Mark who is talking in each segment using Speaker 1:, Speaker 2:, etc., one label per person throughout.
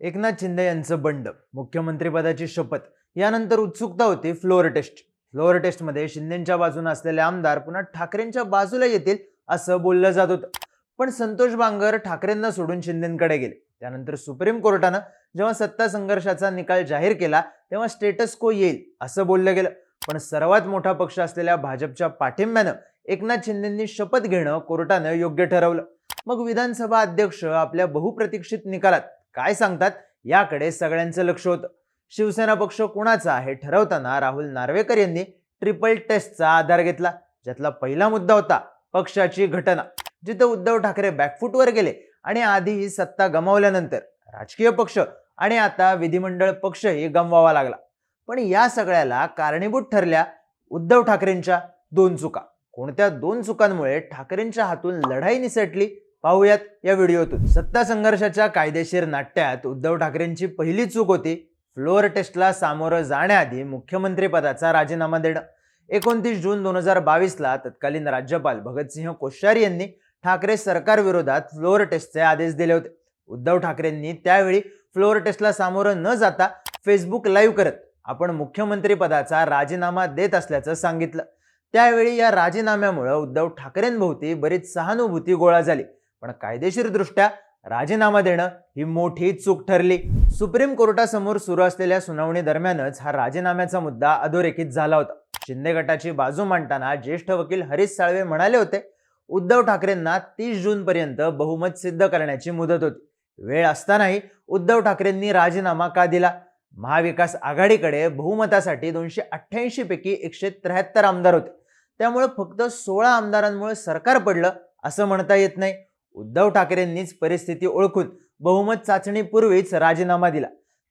Speaker 1: एकनाथ शिंदे यांचं बंड मुख्यमंत्रीपदाची शपथ यानंतर उत्सुकता होती फ्लोअर टेस्ट. फ्लोअर टेस्टमध्ये शिंदेच्या बाजूने असलेले आमदार पुन्हा ठाकरेंच्या बाजूला येतील असं बोललं जात होतं. पण संतोष बांगर ठाकरेंना सोडून शिंदेकडे गेले. त्यानंतर सुप्रीम कोर्टानं जेव्हा सत्ता संघर्षाचा निकाल जाहीर केला तेव्हा स्टेटस को येईल असं बोललं गेलं. पण सर्वात मोठा पक्ष असलेल्या भाजपच्या पाठिंब्यानं एकनाथ शिंदेंनी शपथ घेणं कोर्टानं योग्य ठरवलं. मग विधानसभा अध्यक्ष आपल्या बहुप्रतीक्षित निकालात काय सांगतात याकडे सगळ्यांचं लक्ष होतं. शिवसेना पक्ष कोणाचा हे ठरवताना राहुल नार्वेकर यांनी ट्रिपल टेस्टचा आधार घेतला. ज्यातला पहिला मुद्दा होता पक्षाची घटना जिथं उद्धव ठाकरे बॅकफूटवर गेले आणि आधी ही सत्ता गमावल्यानंतर राजकीय पक्ष आणि आता विधिमंडळ पक्षही गमवावा लागला. पण या सगळ्याला कारणीभूत ठरल्या उद्धव ठाकरेंच्या दोन चुका. कोणत्या दोन चुकांमुळे ठाकरेंच्या हातून लढाई निसटली पाहूयात या व्हिडिओतून. सत्ता संघर्षाच्या कायदेशीर नाट्यात उद्धव ठाकरेंची पहिली चूक होती. फ्लोअर टेस्टला सामोरं जाण्याआधी मुख्यमंत्रीपदाचा राजीनामा देणं. एकोणतीस जून दोन हजार बावीसला तत्कालीन राज्यपाल भगतसिंह कोश्यारी यांनी ठाकरे सरकारविरोधात फ्लोअर टेस्टचे आदेश दिले होते. उद्धव ठाकरेंनी त्यावेळी फ्लोअर टेस्टला सामोरं न जाता फेसबुक लाईव्ह करत आपण मुख्यमंत्रीपदाचा राजीनामा देत असल्याचं सांगितलं. त्यावेळी या राजीनाम्यामुळे उद्धव ठाकरेंभोवती बरीच सहानुभूती गोळा झाली. पण कायदेशीरदृष्ट्या राजीनामा देणं ही मोठी चूक ठरली. सुप्रीम कोर्टासमोर सुरू असलेल्या सुनावणी दरम्यानच हा राजीनाम्याचा मुद्दा अधोरेखित झाला होता. शिंदे गटाची बाजू मांडताना ज्येष्ठ वकील हरीश साळवे म्हणाले होते उद्धव ठाकरेंना तीस जून पर्यंत बहुमत सिद्ध करण्याची मुदत होती. वेळ असतानाही उद्धव ठाकरेंनी राजीनामा का दिला? महाविकास आघाडीकडे बहुमतासाठी दोनशे अठ्ठ्याऐंशी पैकी एकशे त्र्याहत्तर आमदार होते. त्यामुळे फक्त सोळा आमदारांमुळे सरकार पडलं असं म्हणता येत नाही. उद्धव ठाकरेंनीच परिस्थिती ओळखून बहुमत चाचणीपूर्वीच राजीनामा दिला.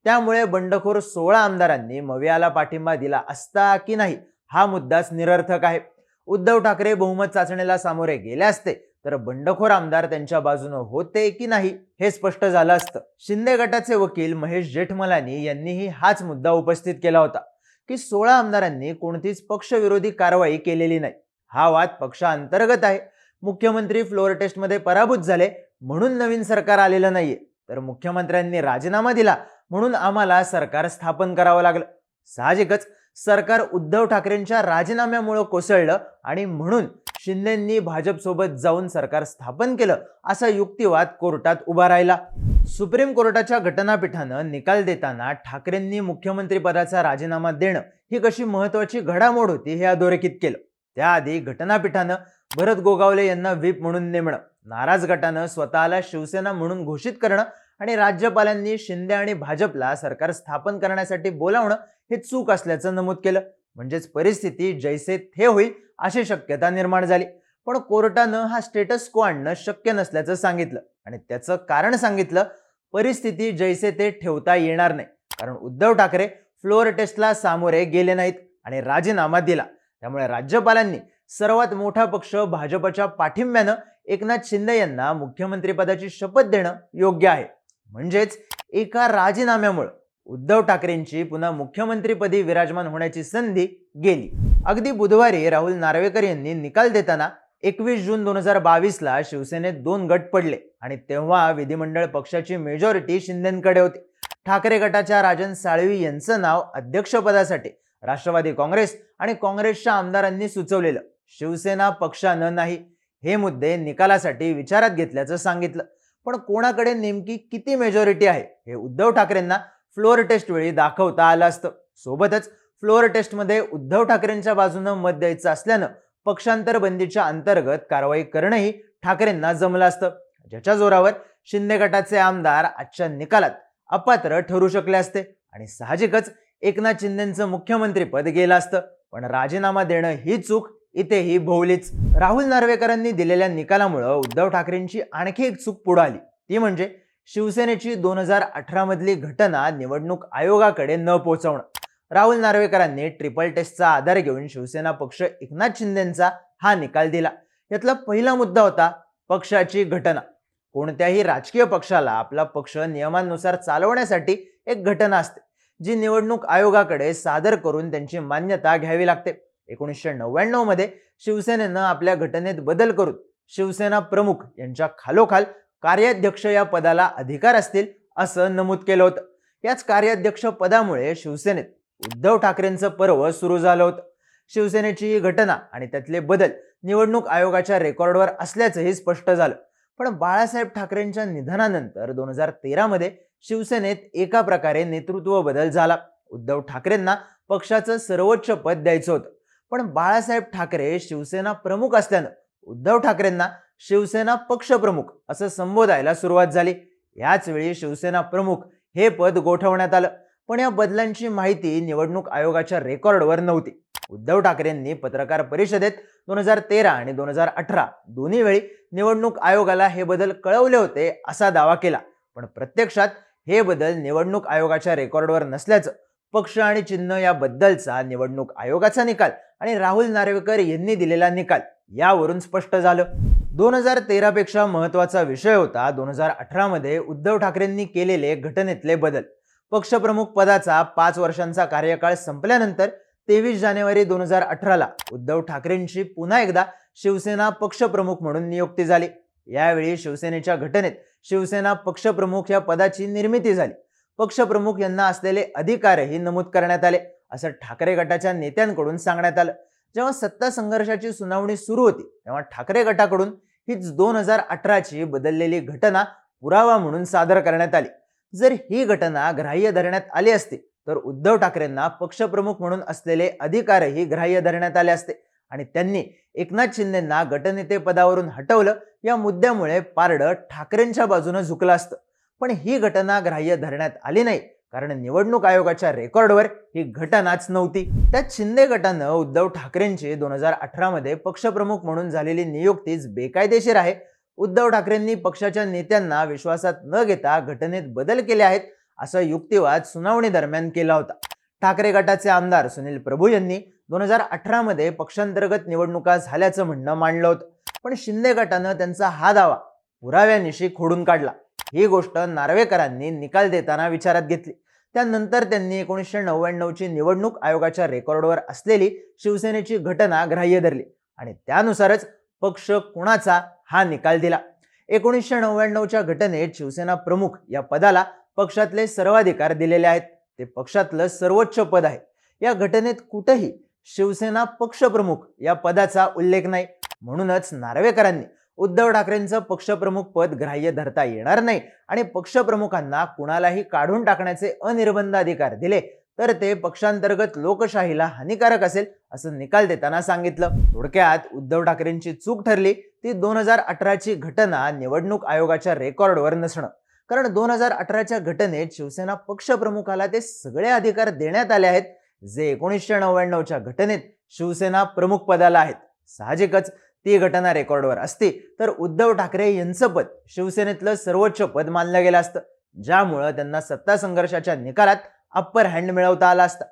Speaker 1: त्यामुळे बंडखोर सोळा आमदारांनी मवियाला पाठिंबा दिला असता की नाही हा मुद्दाच निरर्थक आहे. उद्धव ठाकरे बहुमत चाचणीला सामोरे गेले असते तर बंडखोर आमदार त्यांच्या बाजूनं होते की नाही हे स्पष्ट झालं असतं. शिंदे गटाचे वकील महेश जेठमलानी यांनीही हाच मुद्दा उपस्थित केला होता की सोळा आमदारांनी कोणतीच पक्षविरोधी कारवाई केलेली नाही. हा वाद पक्षांतर्गत आहे. मुख्यमंत्री फ्लोअर टेस्टमध्ये पराभूत झाले म्हणून नवीन सरकार आलेलं नाहीये. तर मुख्यमंत्र्यांनी राजीनामा दिला म्हणून आम्हाला सरकार स्थापन करावं लागलं. साहजिकच सरकार उद्धव ठाकरेंच्या राजीनाम्यामुळं कोसळलं आणि म्हणून शिंदेंनी भाजपसोबत जाऊन सरकार स्थापन केलं असा युक्तिवाद कोर्टात उभा राहिला. सुप्रीम कोर्टाच्या घटनापीठानं निकाल देताना ठाकरेंनी मुख्यमंत्रीपदाचा राजीनामा देणं ही कशी महत्वाची घडामोड होती हे अधोरेखित केलं. त्याआधी घटनापीठानं भरत गोगावले यांना व्हीप म्हणून नेमणं. नाराज गटानं स्वतःला शिवसेना म्हणून घोषित करणं आणि राज्यपालांनी शिंदे आणि भाजपला सरकार स्थापन करण्यासाठी बोलावणं हे चूक असल्याचं नमूद केलं. म्हणजेच परिस्थिती जैसे थे होईल अशी शक्यता निर्माण झाली. पण कोर्टानं हा स्टेटस को आणणं शक्य नसल्याचं सांगितलं. आणि त्याचं कारण सांगितलं परिस्थिती जैसे ते ठेवता येणार नाही. कारण उद्धव ठाकरे फ्लोअर टेस्टला सामोरे गेले नाहीत आणि राजीनामा दिला. त्यामुळे राज्यपालांनी सर्वात मोठा पक्ष भाजपच्या पाठिंब्यानं एकनाथ शिंदे यांना मुख्यमंत्रीपदाची शपथ देणं योग्य आहे. म्हणजेच एका राजीनाम्यामुळे उद्धव ठाकरेंची पुन्हा मुख्यमंत्रीपदी विराजमान होण्याची संधी गेली. अगदी बुधवारी राहुल नार्वेकर यांनी निकाल देताना एकवीस जून दोन हजार बावीसला शिवसेनेत दोन गट पडले आणि तेव्हा विधिमंडळ पक्षाची मेजॉरिटी शिंदेकडे होती. ठाकरे गटाच्या राजन साळवी यांचं नाव अध्यक्षपदासाठी राष्ट्रवादी काँग्रेस आणि काँग्रेसच्या आमदारांनी सुचवलेलं. शिवसेना पक्षानं नाही. हे मुद्दे निकालासाठी विचारात घेतल्याचं सांगितलं. पण कोणाकडे नेमकी किती मेजॉरिटी आहे? हे उद्धव ठाकरेंना फ्लोअर टेस्ट वेळी दाखवता आलं असतं. सोबतच फ्लोअर टेस्टमध्ये उद्धव ठाकरेंच्या बाजूनं मत द्यायचं असल्यानं पक्षांतर बंदीच्या अंतर्गत कारवाई करणंही ठाकरेंना जमलं असतं. ज्याच्या जोरावर शिंदे गटाचे आमदार आजच्या निकालात अपात्र ठरू शकले असते आणि साहजिकच एकनाथ शिंदेचं मुख्यमंत्रीपद गेलं असतं. पण राजीनामा देणं ही चूक इथेही भोवलीच राहुल नार्वेकरांनी दिलेल्या निकालामुळं उद्धव ठाकरेंची आणखी एक चूक पुढे आली. ती म्हणजे शिवसेनेची दोन हजार अठरा मधली घटना निवडणूक आयोगाकडे न पोहोचवणं राहुल नार्वेकरांनी ट्रिपल टेस्टचा आधार घेऊन शिवसेना पक्ष एकनाथ शिंदेचा हा निकाल दिला. यातला पहिला मुद्दा होता पक्षाची घटना. कोणत्याही राजकीय पक्षाला आपला पक्ष नियमांनुसार चालवण्यासाठी एक घटना असते जी निवडणूक आयोगाकडे सादर करून त्यांची मान्यता घ्यावी लागते. एकोणीसशे नव्याण्णवमध्ये शिवसेनेनं आपल्या घटनेत बदल करून शिवसेना प्रमुख यांच्या खालोखाल कार्याध्यक्ष या पदाला अधिकार असतील असं नमूद केलं होतं. याच कार्याध्यक्ष पदामुळे शिवसेनेत उद्धव ठाकरेंचं पर्व सुरू झालं होतं. शिवसेनेची ही घटना आणि त्यातले बदल निवडणूक आयोगाच्या रेकॉर्डवर असल्याचंही स्पष्ट झालं. पण बाळासाहेब ठाकरेंच्या निधनानंतर दोन हजार तेरामध्ये शिवसेनेत एका प्रकारे नेतृत्व बदल झाला. उद्धव ठाकरेंना पक्षाचं सर्वोच्च पद द्यायचं होतं. पण बाळासाहेब ठाकरे शिवसेना प्रमुख असल्यानं उद्धव ठाकरेंना शिवसेना पक्षप्रमुख असं संबोधायला सुरुवात झाली. याच वेळी शिवसेना प्रमुख हे पद गोठवण्यात आलं. पण या बदलांची माहिती निवडणूक आयोगाच्या रेकॉर्डवर नव्हती. उद्धव ठाकरेंनी पत्रकार परिषदेत दोन हजार तेरा आणि दोन हजार अठरा दोन्ही वेळी निवडणूक आयोगाला हे बदल कळवले होते असा दावा केला. पण प्रत्यक्षात हे बदल निवडणूक आयोगाच्या रेकॉर्डवर नसल्याचं पक्ष आणि चिन्ह याबद्दलचा निवडणूक आयोगाचा निकाल आणि राहुल नार्वेकर यांनी दिलेला निकाल यावरून स्पष्ट झालं. दोन हजार तेरापेक्षा महत्त्वाचा महत्त्वाचा विषय होता. दोन हजार अठरामध्ये उद्धव ठाकरेंनी केलेले घटनेतले बदल. पक्षप्रमुख पदाचा पाच वर्षांचा कार्यकाळ संपल्यानंतर तेवीस जानेवारी दोन हजार अठराला उद्धव ठाकरेंची पुन्हा एकदा शिवसेना पक्षप्रमुख म्हणून नियुक्ती झाली. यावेळी शिवसेनेच्या घटनेत शिवसेना पक्षप्रमुख या पदाची निर्मिती झाली. पक्षप्रमुख यांना असलेले अधिकारही नमूद करण्यात आले. असं ठाकरे गटाच्या नेत्यांकडून सांगण्यात आलं. जेव्हा सत्ता संघर्षाची सुनावणी सुरू होती तेव्हा ठाकरे गटाकडून हीच दोन हजार अठराची बदललेली घटना पुरावा म्हणून सादर करण्यात आली. जर ही घटना ग्राह्य धरण्यात आली असती तर उद्धव ठाकरेंना पक्षप्रमुख म्हणून असलेले अधिकारही ग्राह्य धरण्यात आले असते. आणि त्यांनी एकनाथ शिंदेंना गटनेते पदावरून हटवलं. या मुद्द्यामुळे पारडं ठाकरेंच्या बाजूनं झुकलं असतं. पण ही घटना ग्राह्य धरण्यात आली नाही. कारण निवडणूक आयोगाच्या रेकॉर्डवर ही घटनाच नव्हती. त्यात शिंदे गटानं उद्धव ठाकरेंची दोन हजार अठरामध्ये पक्षप्रमुख म्हणून झालेली नियुक्तीच बेकायदेशीर आहे. उद्धव ठाकरेंनी पक्षाच्या नेत्यांना विश्वासात न घेता घटनेत बदल केले आहेत असा युक्तिवाद सुनावणी दरम्यान केला होता. ठाकरे गटाचे आमदार सुनील प्रभू यांनी दोन हजार अठरामध्ये पक्षांतर्गत निवडणुका झाल्याचं म्हणणं मांडलं होतं. पण शिंदे गटानं त्यांचा हा दावा पुराव्यानिशी खोडून काढला. ही गोष्ट नार्वेकरांनी निकाल देताना विचारात घेतली. त्यानंतर त्यांनी एकोणीसशे नव्याण्णवची निवडणूक आयोगाच्या रेकॉर्डवर असलेली शिवसेनेची घटना ग्राह्य धरली आणि त्यानुसारच पक्ष कुणाचा हा निकाल दिला. एकोणीसशे नव्याण्णवच्या घटनेत शिवसेना प्रमुख या पदाला पक्षातले सर्वाधिकार दिलेले आहेत. ते पक्षातलं सर्वोच्च पद आहे. या घटनेत कुठेही शिवसेना पक्षप्रमुख या पदाचा उल्लेख नाही. म्हणूनच नार्वेकरांनी उद्धव ठाकरेंचं पक्षप्रमुख पद ग्राह्य धरता येणार नाही आणि पक्षप्रमुखांना कुणालाही काढून टाकण्याचे अनिर्बंध अधिकार दिले तर ते पक्षांतर्गत लोकशाहीला हानिकारक असेल असं निकाल देताना सांगितलं. थोडक्यात उद्धव ठाकरेंची चूक ठरली ती दोन हजार अठराची घटना निवडणूक आयोगाच्या रेकॉर्डवर नसणं. कारण दोन हजार अठराच्या घटनेत शिवसेना पक्षप्रमुखाला ते सगळे अधिकार देण्यात आले आहेत. जे एकोणीसशे नव्याण्णवच्या घटनेत शिवसेना प्रमुख पदाला आहेत. साहजिकच ती घटना रेकॉर्डवर असती. तर उद्धव ठाकरे यांचं पद शिवसेनेतलं सर्वोच्च पद मानलं गेलं असतं. ज्यामुळं त्यांना सत्ता संघर्षाच्या निकालात अप्पर हँड मिळवता आला असता.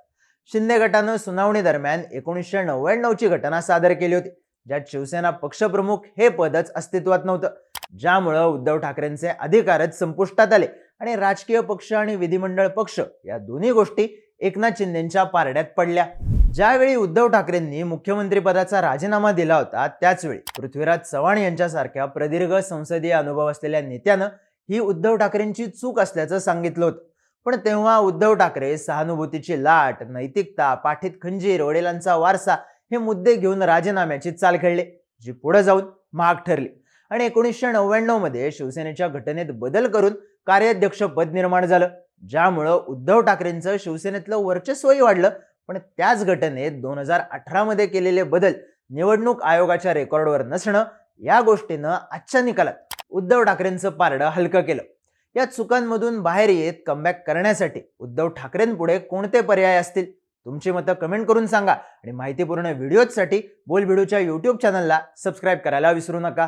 Speaker 1: शिंदे गटानं सुनावणी दरम्यान एकोणीसशे नव्याण्णवची घटना सादर केली होती. ज्यात शिवसेना पक्षप्रमुख हे पदच अस्तित्वात नव्हतं. ज्यामुळं उद्धव ठाकरेंचे अधिकारच संपुष्टात आले. आणि राजकीय पक्ष आणि विधिमंडळ पक्ष या दोन्ही गोष्टी एकनाथ शिंदेच्या पारड्यात पडल्या. ज्यावेळी उद्धव ठाकरेंनी मुख्यमंत्रीपदाचा राजीनामा दिला होता त्याचवेळी पृथ्वीराज चव्हाण यांच्यासारख्या प्रदीर्घ संसदीय अनुभव असलेल्या नेत्यानं ही उद्धव ठाकरेंची चूक असल्याचं सांगितलं होतं. पण तेव्हा उद्धव ठाकरे सहानुभूतीची लाट नैतिकता पाठीत खंजीर वडिलांचा वारसा हे मुद्दे घेऊन राजीनाम्याची चाल खेळले जी पुढे जाऊन महाग ठरली. आणि एकोणीसशे नव्याण्णवमध्ये शिवसेनेच्या घटनेत बदल करून कार्याध्यक्ष पद निर्माण झालं ज्यामुळं उद्धव ठाकरेंचं शिवसेनेतलं वर्चस्वही वाढलं पण त्याच घटनेत दोन हजार अठरामध्ये केलेले बदल निवडणूक आयोगाच्या रेकॉर्डवर नसणं या गोष्टीनं आजच्या निकालात उद्धव ठाकरेंचं पारडं हलकं केलं. या चुकांमधून बाहेर येत कमबॅक करण्यासाठी उद्धव ठाकरेंपुढे कोणते पर्याय असतील? तुमची मतं कमेंट करून सांगा आणि माहितीपूर्ण व्हिडिओजसाठी बोलबिडूच्या यूट्यूब चॅनलला सबस्क्राईब करायला विसरू नका.